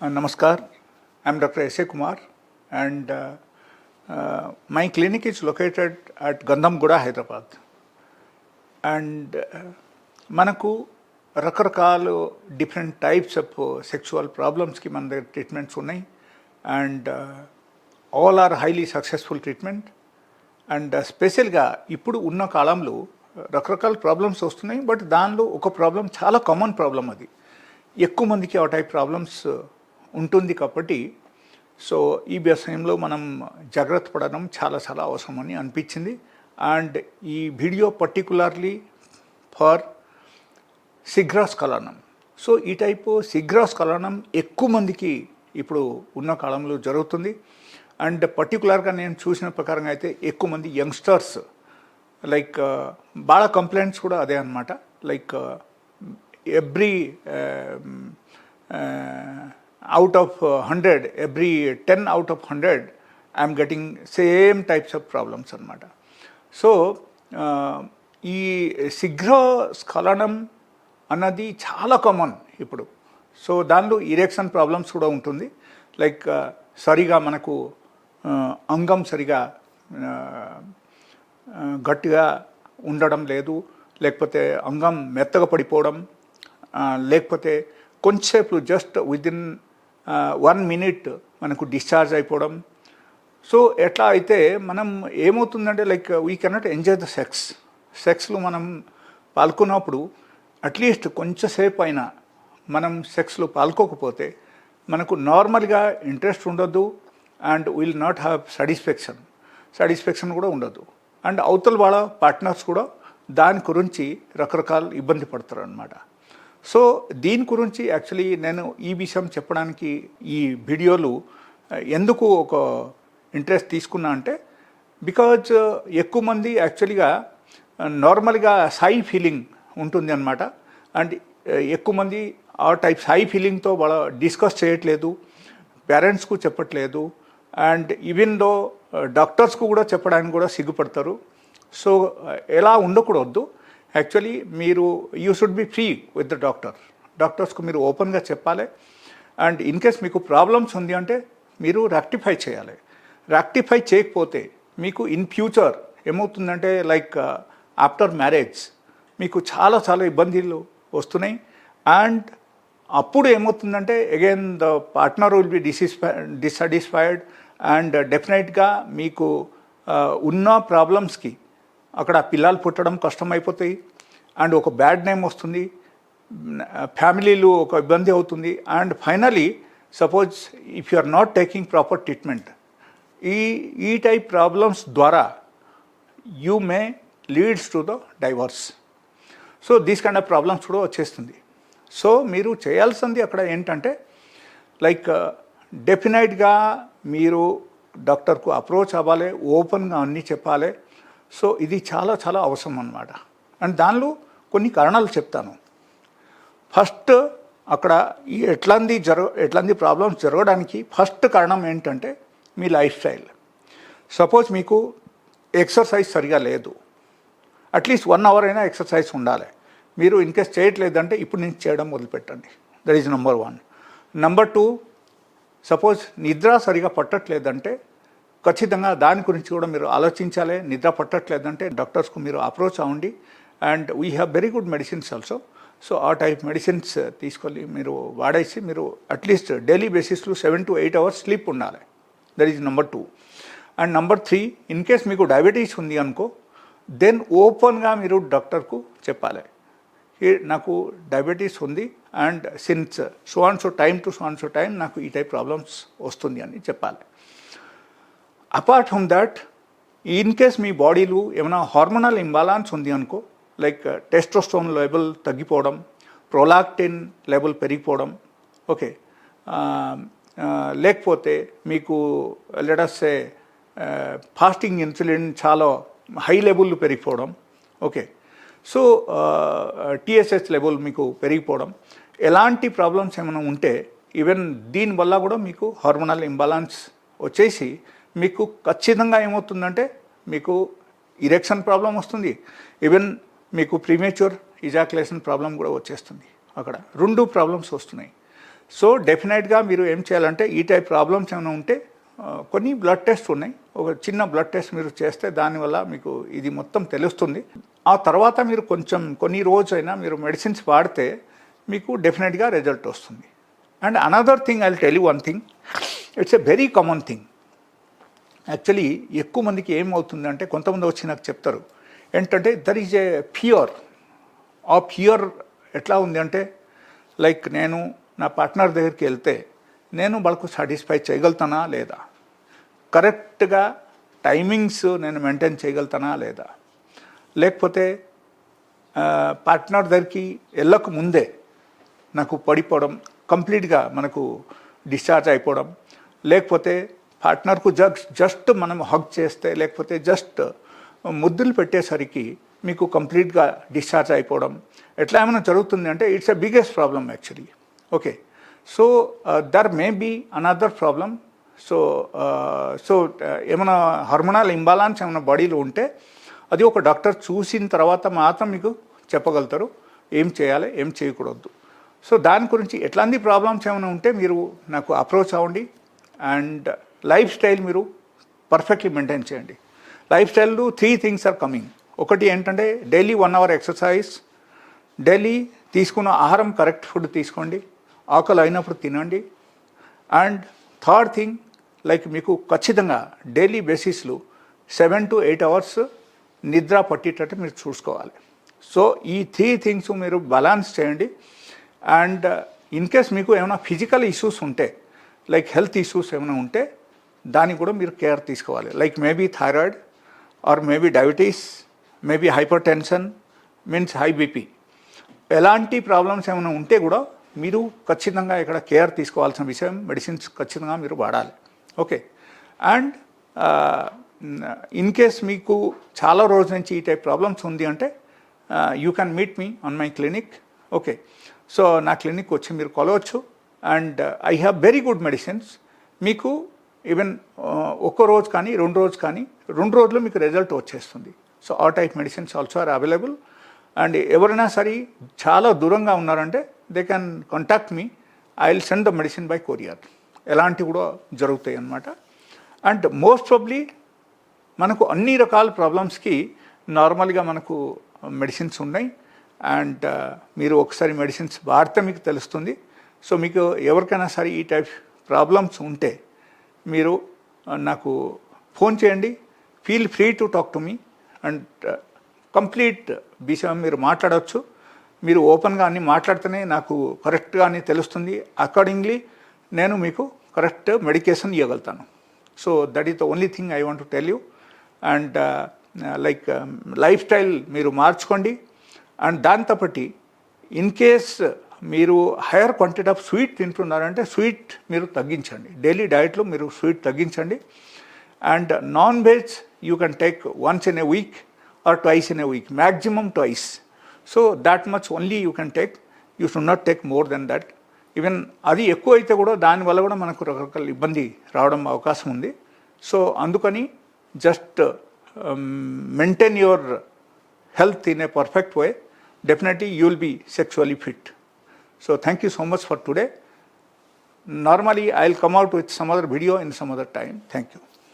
Uh, Namaskar, I'm Dr. S.A. Kumar and uh, uh, my clinic is located at Gandhamguda, Hyderabad. And uh, మనకు రకరకాల different types of sexual ప్రాబ్లమ్స్కి మన దగ్గర treatments ఉన్నాయి and all are highly successful treatment and స్పెషల్గా ఇప్పుడు ఉన్న కాలంలో రకరకాల ప్రాబ్లమ్స్ వస్తున్నాయి బట్ దానిలో ఒక ప్రాబ్లం చాలా కామన్ ప్రాబ్లం అది ఎక్కువ మందికి ఆ టైప్ ప్రాబ్లమ్స్ ఉంటుంది కాబట్టి సో ఈ వ్యవసాయంలో మనం జాగ్రత్త పడడం చాలా చాలా అవసరమని అనిపించింది. అండ్ ఈ వీడియో పర్టికులర్లీ ఫర్ శీఘ్రస్ఖలనం సో ఈ టైపు శీఘ్రస్ఖలనం ఎక్కువ మందికి ఇప్పుడు ఉన్న కాలంలో జరుగుతుంది. అండ్ పర్టికులర్గా నేను చూసిన ప్రకారంగా అయితే ఎక్కువ మంది యంగ్స్టర్స్ లైక్ బాగా కంప్లైంట్స్ కూడా అదే అనమాట like every out of hundred every ten out of hundred I'm getting same types of problems అనమాట సో ఈ శీఘ్ర స్ఖలనం అన్నది చాలా కామన్ ఇప్పుడు. సో దానిలో ఇరెక్షన్ ప్రాబ్లమ్స్ కూడా ఉంటుంది. లైక్ uh, సరిగా మనకు uh, అంగం సరిగా uh, గట్టిగా ఉండడం లేదు. లేకపోతే అంగం మెత్తగా పడిపోవడం లేకపోతే కొంచెంసేపు జస్ట్ విదిన్ వన్ మినిట్ మనకు డిశ్చార్జ్ అయిపోవడం. సో ఎట్లా అయితే మనం ఏమవుతుందంటే like we cannot enjoy the sex సెక్స్లో మనం పాల్గొన్నప్పుడు అట్లీస్ట్ కొంచెంసేపు అయినా మనం సెక్స్లో పాల్గొకపోతే మనకు నార్మల్గా ఇంట్రెస్ట్ ఉండొద్దు and will not have satisfaction satisfaction కూడా ఉండదు అండ్ అవతల వాళ్ళ పార్ట్నర్స్ కూడా దాని గురించి రకరకాల ఇబ్బంది పడతారు అనమాట సో దీని గురించి యాక్చువల్లీ నేను ఈ విషయం చెప్పడానికి ఈ వీడియోలు ఎందుకు ఒక ఇంట్రెస్ట్ తీసుకున్నా అంటే బికాజ్ ఎక్కువ మంది యాక్చువల్గా నార్మల్గా సై ఫీలింగ్ ఉంటుంది అనమాట అండ్ ఎక్కువ మంది ఆ టైప్ సాయి ఫీలింగ్తో వాళ్ళ డిస్కస్ చేయట్లేదు పేరెంట్స్కు చెప్పట్లేదు అండ్ ఈవెన్ దో డాక్టర్స్కు కూడా చెప్పడానికి కూడా సిగ్గుపడతారు. సో ఎలా ఉండకూడదు యాక్చువల్లీ మీరు you should be free with the doctor డాక్టర్స్కు మీరు ఓపెన్గా చెప్పాలి. అండ్ ఇన్ కేస్ మీకు ప్రాబ్లమ్స్ ఉంది అంటే మీరు రెక్టిఫై చేయాలి. రెక్టిఫై చేయకపోతే మీకు ఇన్ ఫ్యూచర్ ఏమవుతుందంటే లైక్ ఆఫ్టర్ మ్యారేజ్ మీకు చాలా చాలా ఇబ్బందులు వస్తున్నాయి. అండ్ అప్పుడు ఏమవుతుందంటే again the partner will be dissatisfy dissatisfied and డెఫినెట్గా మీకు uh, ఉన్న ప్రాబ్లమ్స్కి అక్కడ పిల్లలు పుట్టడం కష్టమైపోతాయి. అండ్ ఒక బ్యాడ్ నేమ్ వస్తుంది. ఫ్యామిలీలు ఒక ఇబ్బంది అవుతుంది. And finally suppose if you are not taking proper treatment ఈ ఈ టైప్ ప్రాబ్లమ్స్ ద్వారా you may leads to the divorce. So these kind of problems కూడా వచ్చేస్తుంది. సో మీరు చేయాల్సింది అక్కడ ఏంటంటే లైక్ డెఫినెట్గా మీరు డాక్టర్కు అప్రోచ్ అవ్వాలి ఓపెన్గా అన్నీ చెప్పాలి. సో ఇది చాలా చాలా అవసరం అన్నమాట. అండ్ దానిలో కొన్ని కారణాలు చెప్తాను. ఫస్ట్ అక్కడ ఈ ఎట్లాంటి జరగ ఎట్లాంటి ప్రాబ్లమ్స్ జరగడానికి ఫస్ట్ కారణం ఏంటంటే మీ లైఫ్ స్టైల్. సపోజ్ మీకు ఎక్సర్సైజ్ సరిగా లేదు. అట్లీస్ట్ వన్ అవర్ అయినా ఎక్సర్సైజ్ ఉండాలి. మీరు ఇన్కేస్ చేయట్లేదంటే ఇప్పుడు నుంచి చేయడం మొదలుపెట్టండి. That is number one. Number two suppose నిద్ర సరిగా పట్టట్లేదంటే ఖచ్చితంగా దాని గురించి కూడా మీరు ఆలోచించాలి. నిద్ర పట్టట్లేదంటే డాక్టర్స్కు మీరు అప్రోచ్ అవ్వండి. And we have very good medicines also. So ఆ టైప్ మెడిసిన్స్ తీసుకొని మీరు వాడేసి మీరు అట్లీస్ట్ డైలీ బేసిస్లో seven to eight hours sleep ఉండాలి. That is number two. And number three in case మీకు డయాబెటీస్ ఉంది అనుకో దెన్ ఓపెన్గా మీరు డాక్టర్కు చెప్పాలి. ఈ నాకు డయాబెటీస్ ఉంది and since so and so time to so and so time నాకు ఈ టైప్ ప్రాబ్లమ్స్ వస్తుంది అని చెప్పాలి. Apart from that in case మీ బాడీలో ఏమైనా హార్మోనల్ ఇంబాలాన్స్ ఉంది అనుకో లైక్ టెస్ట్రోస్టోన్ లెవెల్ తగ్గిపోవడం ప్రొలాక్టిన్ లెవెల్ పెరిగిపోవడం ఓకే um, uh, లేకపోతే మీకు లెడస్సే ఫాస్టింగ్ ఇన్సులిన్ చాలా హై లెవెల్ పెరిగిపోవడం ఓకే సో టీఎస్ఎస్ లెవెల్ మీకు పెరిగిపోవడం ఎలాంటి ప్రాబ్లమ్స్ ఏమైనా ఉంటే ఈవెన్ దీనివల్ల కూడా మీకు హార్మోనల్ ఇంబాలాన్స్ వచ్చేసి మీకు ఖచ్చితంగా ఏమవుతుందంటే మీకు ఇరెక్షన్ ప్రాబ్లం వస్తుంది. ఈవెన్ మీకు ప్రీమేచ్యూర్ ఇజాక్యులేషన్ ప్రాబ్లం కూడా వచ్చేస్తుంది. అక్కడ రెండు ప్రాబ్లమ్స్ వస్తున్నాయి. సో డెఫినెట్గా మీరు ఏం చేయాలంటే ఈ టైప్ ప్రాబ్లమ్స్ ఏమైనా ఉంటే కొన్ని బ్లడ్ టెస్ట్ ఉన్నాయి. ఒక చిన్న బ్లడ్ టెస్ట్ మీరు చేస్తే దానివల్ల మీకు ఇది మొత్తం తెలుస్తుంది. ఆ తర్వాత మీరు కొంచెం కొన్ని రోజైనా మీరు మెడిసిన్స్ వాడితే మీకు డెఫినెట్గా రిజల్ట్ వస్తుంది. And another thing I tell you one thing it's a very common thing actually ఎక్కువ మందికి ఏమవుతుందంటే కొంతమంది వచ్చి నాకు చెప్తారు. ఏంటంటే దర్ ఈజ్ ఏ ఫియర్ ఆ ఫియర్ ఎట్లా ఉంది అంటే లైక్ నేను నా పార్ట్నర్ దగ్గరికి వెళ్తే నేను వాళ్ళకు సాటిస్ఫై చేయగలుగుతానా లేదా? కరెక్ట్గా టైమింగ్స్ నేను మెయింటైన్ చేయగలుగుతానా లేదా? లేకపోతే పార్ట్నర్ దగ్గరికి వెళ్ళక ముందే నాకు పడిపోవడం కంప్లీట్గా మనకు డిశ్చార్జ్ అయిపోవడం లేకపోతే పార్ట్నర్కు జస్ట్ జస్ట్ మనం హగ్ చేస్తే లేకపోతే జస్ట్ ముద్దులు పెట్టేసరికి మీకు కంప్లీట్గా డిశ్చార్జ్ అయిపోవడం ఎట్లా ఏమైనా జరుగుతుంది అంటే it's a biggest problem actually. Okay. So uh, there may be another problem. So uh, so uh, ఏమైనా హార్మోనల్ ఇంబాలాన్స్ ఏమైనా బాడీలో ఉంటే అది ఒక డాక్టర్ చూసిన తర్వాత మాత్రం మీకు చెప్పగలుగుతారు. ఏం చేయాలి ఏం చేయకూడదు. సో దాని గురించి ఎట్లాంటి ప్రాబ్లమ్స్ ఏమైనా ఉంటే మీరు నాకు అప్రోచ్ అవ్వండి. అండ్ లైఫ్ స్టైల్ మీరు పర్ఫెక్ట్లీ మెయింటైన్ చేయండి. లైఫ్ స్టైల్లో త్రీ థింగ్స్ ఆర్ కమింగ్ ఒకటి ఏంటంటే daily one hour exercise daily తీసుకున్న ఆహారం కరెక్ట్ ఫుడ్ తీసుకోండి ఆకలి అయినప్పుడు తినండి. అండ్ థర్డ్ థింగ్ లైక్ మీకు ఖచ్చితంగా డైలీ బేసిస్లో సెవెన్ టు ఎయిట్ అవర్స్ నిద్ర పట్టేటట్టు మీరు చూసుకోవాలి. సో ఈ త్రీ థింగ్స్ మీరు బ్యాలెన్స్ చేయండి. అండ్ ఇన్ కేస్ మీకు ఏమైనా ఫిజికల్ ఇష్యూస్ ఉంటే లైక్ హెల్త్ ఇష్యూస్ ఏమైనా ఉంటే దానికి కూడా మీరు కేర్ తీసుకోవాలి. Like maybe thyroid or maybe diabetes maybe hypertension means high BP ఎలాంటి ప్రాబ్లమ్స్ ఏమైనా ఉంటే కూడా మీరు ఖచ్చితంగా ఇక్కడ కేర్ తీసుకోవాల్సిన విషయం మెడిసిన్స్ ఖచ్చితంగా మీరు వాడాలి. ఓకే అండ్ ఇన్ కేస్ మీకు చాలా రోజుల నుంచి ఈ టైప్ ప్రాబ్లమ్స్ ఉంది అంటే you can meet me on my clinic okay so నా క్లినిక్ వచ్చి మీరు కొలవచ్చు. And I have very good medicines మీకు ఈవెన్ uh, ఒక్కో రోజు కానీ రెండు రోజు కానీ రెండు రోజులు మీకు రిజల్ట్ వచ్చేస్తుంది. సో ఆ type medicines also are available and ఎవరైనా సరే చాలా దూరంగా ఉన్నారంటే they can contact me I will send the medicine by courier ఎలాంటివి కూడా జరుగుతాయి అన్నమాట. అండ్ మోస్ట్ ప్రాబ్లీ మనకు అన్ని రకాల ప్రాబ్లమ్స్కి నార్మల్గా మనకు మెడిసిన్స్ ఉన్నాయి. అండ్ uh, మీరు ఒకసారి మెడిసిన్స్ వాడితే మీకు తెలుస్తుంది. సో మీకు ఎవరికైనా సరే ఈ టైప్ ప్రాబ్లమ్స్ ఉంటే మీరు నాకు ఫోన్ చేయండి. Feel free to talk to me and complete విషయం మీరు మాట్లాడవచ్చు మీరు ఓపెన్గా అన్ని మాట్లాడితేనే నాకు కరెక్ట్గా అని తెలుస్తుంది. అకార్డింగ్లీ నేను మీకు correct medication ఇవ్వగలుగుతాను so that is the only thing I want to tell you and like lifestyle మీరు మార్చుకోండి. అండ్ దాంతోపాటి ఇన్ కేస్ మీరు హైయర్ క్వాంటిటీ ఆఫ్ స్వీట్ తింటున్నారంటే స్వీట్ మీరు తగ్గించండి. డైలీ డైట్లో మీరు స్వీట్ తగ్గించండి. And non veg you can take once in a week or twice in a week maximum twice. So that much only you can take you should not take more than that. Even అది ఎక్కువ అయితే కూడా దానివల్ల కూడా మనకు రకరకాల ఇబ్బంది రావడం అవకాశం ఉంది. సో అందుకని just um, maintain your health in a perfect way. Definitely you will be sexually fit. So thank you so much for today. Normally I'll come out with some other video in some other time. Thank you.